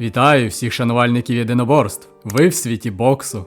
Вітаю всіх шанувальників єдиноборств. Ви в світі боксу.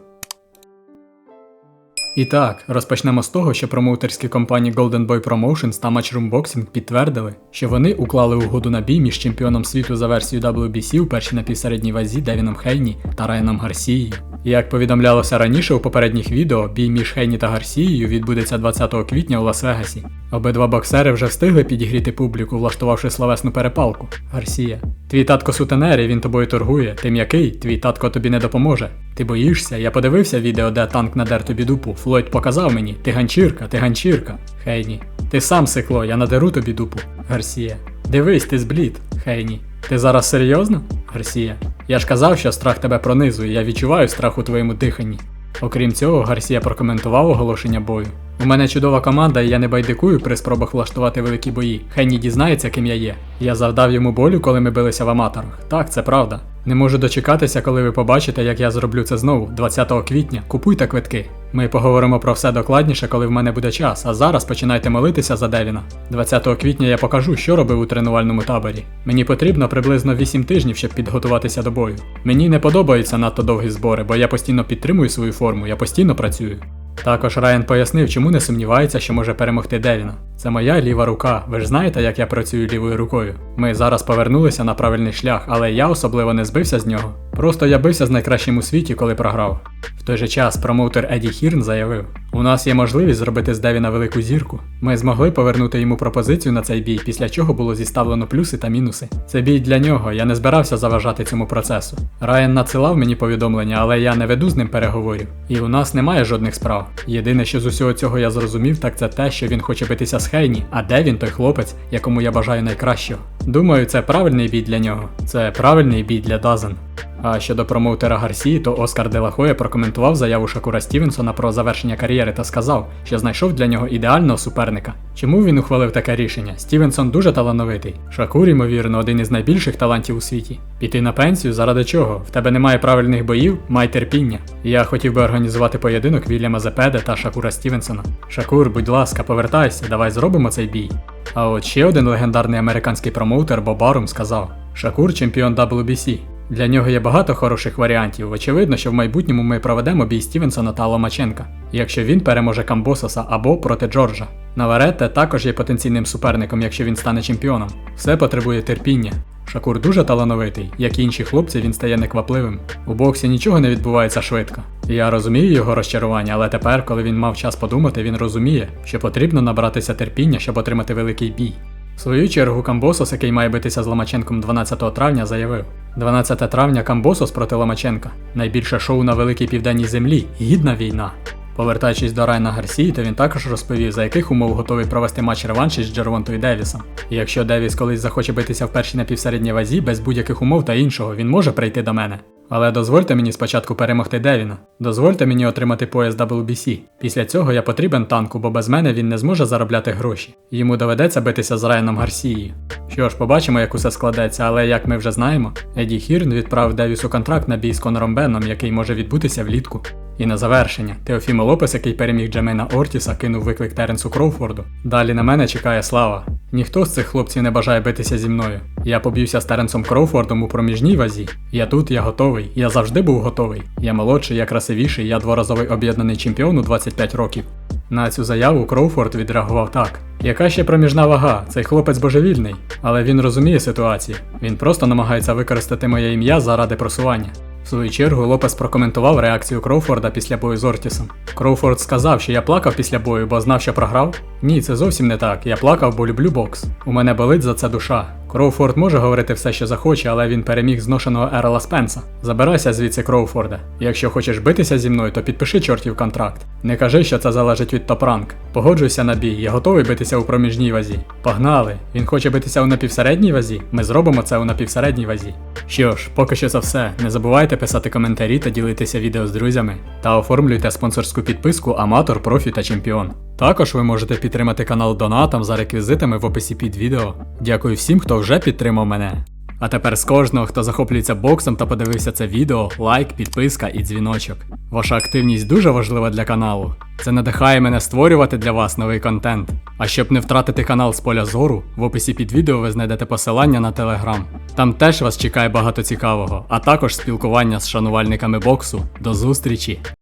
І так, розпочнемо з того, що промоутерські компанії Golden Boy Promotions та Matchroom Boxing підтвердили, що вони уклали угоду на бій між чемпіоном світу за версією WBC у першій напівсередній вазі Девіном Хейні та Райаном Гарсією. Як повідомлялося раніше у попередніх відео, бій між Хейні та Гарсією відбудеться 20 квітня у Лас-Вегасі. Обидва боксери вже встигли підігріти публіку, влаштувавши словесну перепалку. Гарсія. Твій татко сутенер, і він тобою торгує. Ти м'який, твій татко тобі не допоможе. Ти боїшся? Я подивився відео, де танк надер тобі дупу. Флойд показав мені. Ти ганчірка, ти ганчірка. Хейні. Ти сам сикло, я надеру тобі дупу. Гарсія. Дивись, ти зблід. Хейні. Ти зараз серйозно? Гарсія. Я ж казав, що страх тебе пронизує, я відчуваю страх у твоєму диханні. Окрім цього, Гарсія прокоментував оголошення бою. У мене чудова команда, і я не байдикую при спробах влаштувати великі бої. Хенні дізнається, ким я є. Я завдав йому болю, коли ми билися в аматорах. Так, це правда. Не можу дочекатися, коли ви побачите, як я зроблю це знову, 20 квітня. Купуйте квитки. Ми поговоримо про все докладніше, коли в мене буде час. А зараз починайте молитися за Девіна. 20 квітня я покажу, що робив у тренувальному таборі. Мені потрібно приблизно 8 тижнів, щоб підготуватися до бою. Мені не подобаються надто довгі збори, бо я постійно підтримую свою форму, я постійно працюю. Також Райан пояснив, чому не сумнівається, що може перемогти Девіна. Це моя ліва рука. Ви ж знаєте, як я працюю лівою рукою. Ми зараз повернулися на правильний шлях, але я особливо не збився з нього. Просто я бився з найкращим у світі, коли програв. В той же час промоутер Еді Хірн заявив: у нас є можливість зробити з Девіна велику зірку. Ми змогли повернути йому пропозицію на цей бій, після чого було зіставлено плюси та мінуси. Це бій для нього, я не збирався заважати цьому процесу. Райан надсилав мені повідомлення, але я не веду з ним переговорів. І у нас немає жодних справ. Єдине, що з усього цього я зрозумів, так це те, що він хоче битися з Хейні, а Девін той хлопець, якому я бажаю найкращого. Думаю, це правильний бій для нього. Це правильний бій для Дазен. А щодо промоутера Гарсії, то Оскар Делахоя прокоментував заяву Шакура Стівенсона про завершення кар'єри та сказав, що знайшов для нього ідеального суперника. Чому він ухвалив таке рішення? Стівенсон дуже талановитий. Шакур, ймовірно, один із найбільших талантів у світі. Піти на пенсію заради чого? В тебе немає правильних боїв, май терпіння. Я хотів би організувати поєдинок Вільяма Зепеде та Шакура Стівенсона. Шакур, будь ласка, повертайся, давай зробимо цей бій. А от ще один легендарний американський промоутер Бобарум сказав: Шакур чемпіон WBC. Для нього є багато хороших варіантів. Очевидно, що в майбутньому ми проведемо бій Стівенсона та Ломаченка, якщо він переможе Камбососа або проти Джорджа. Наваретте також є потенційним суперником, якщо він стане чемпіоном. Все потребує терпіння. Шакур дуже талановитий, як і інші хлопці, він стає неквапливим. У боксі нічого не відбувається швидко. Я розумію його розчарування, але тепер, коли він мав час подумати, він розуміє, що потрібно набратися терпіння, щоб отримати великий бій. В свою чергу Камбосос, який має битися з Ломаченком 12 травня, заявив: 12 травня Камбосос проти Ломаченка. Найбільше шоу на великій південній землі. Гідна війна. Повертаючись до Райна Гарсії, то він також розповів, за яких умов готовий провести матч реванш із Джервонтою Девісом. І якщо Девіс колись захоче битися в першій напівсередній вазі без будь-яких умов та іншого, він може прийти до мене. Але дозвольте мені спочатку перемогти Девіна. Дозвольте мені отримати пояс WBC. Після цього я потрібен танку, бо без мене він не зможе заробляти гроші. Йому доведеться битися з Райаном Гарсією. Що ж, побачимо, як усе складеться, але як ми вже знаємо, Еді Хірн відправив Девісу контракт на бій з Конором Бенном, який може відбутися влітку. І на завершення, Теофімо Лопес, який переміг Джемейна Ортіса, кинув виклик Теренсу Кроуфорду. Далі на мене чекає слава. Ніхто з цих хлопців не бажає битися зі мною. Я поб'юся з Теренсом Кроуфордом у проміжній вазі. Я тут, я готовий. Я завжди був готовий. Я молодший, я красивіший, я дворазовий об'єднаний чемпіон у 25 років. На цю заяву Кроуфорд відреагував так: яка ще проміжна вага? Цей хлопець божевільний, але він розуміє ситуацію. Він просто намагається використати моє ім'я заради просування. В свою чергу Лопес прокоментував реакцію Кроуфорда після бою з Ортісом. Кроуфорд сказав, що я плакав після бою, бо знав, що програв. Ні, це зовсім не так. Я плакав, бо люблю бокс. У мене болить за це душа. Кроуфорд може говорити все, що захоче, але він переміг зношеного Ерла Спенса. Забирайся звідси, Кроуфорда. Якщо хочеш битися зі мною, то підпиши чортів контракт. Не кажи, що це залежить від топ-ранг. Погоджуйся на бій, я готовий битися у проміжній вазі. Погнали! Він хоче битися у напівсередній вазі. Ми зробимо це у напівсередній вазі. Що ж, поки що це все. Не забувайте писати коментарі та ділитися відео з друзями. Та оформлюйте спонсорську підписку Аматор, Профі та Чемпіон. Також ви можете підтримати канал донатом за реквізитами в описі під відео. Дякую всім, хто вже підтримав мене. А тепер з кожного, хто захоплюється боксом та подивився це відео, лайк, підписка і дзвіночок. Ваша активність дуже важлива для каналу. Це надихає мене створювати для вас новий контент. А щоб не втратити канал з поля зору, в описі під відео ви знайдете посилання на телеграм. Там теж вас чекає багато цікавого, а також спілкування з шанувальниками боксу. До зустрічі!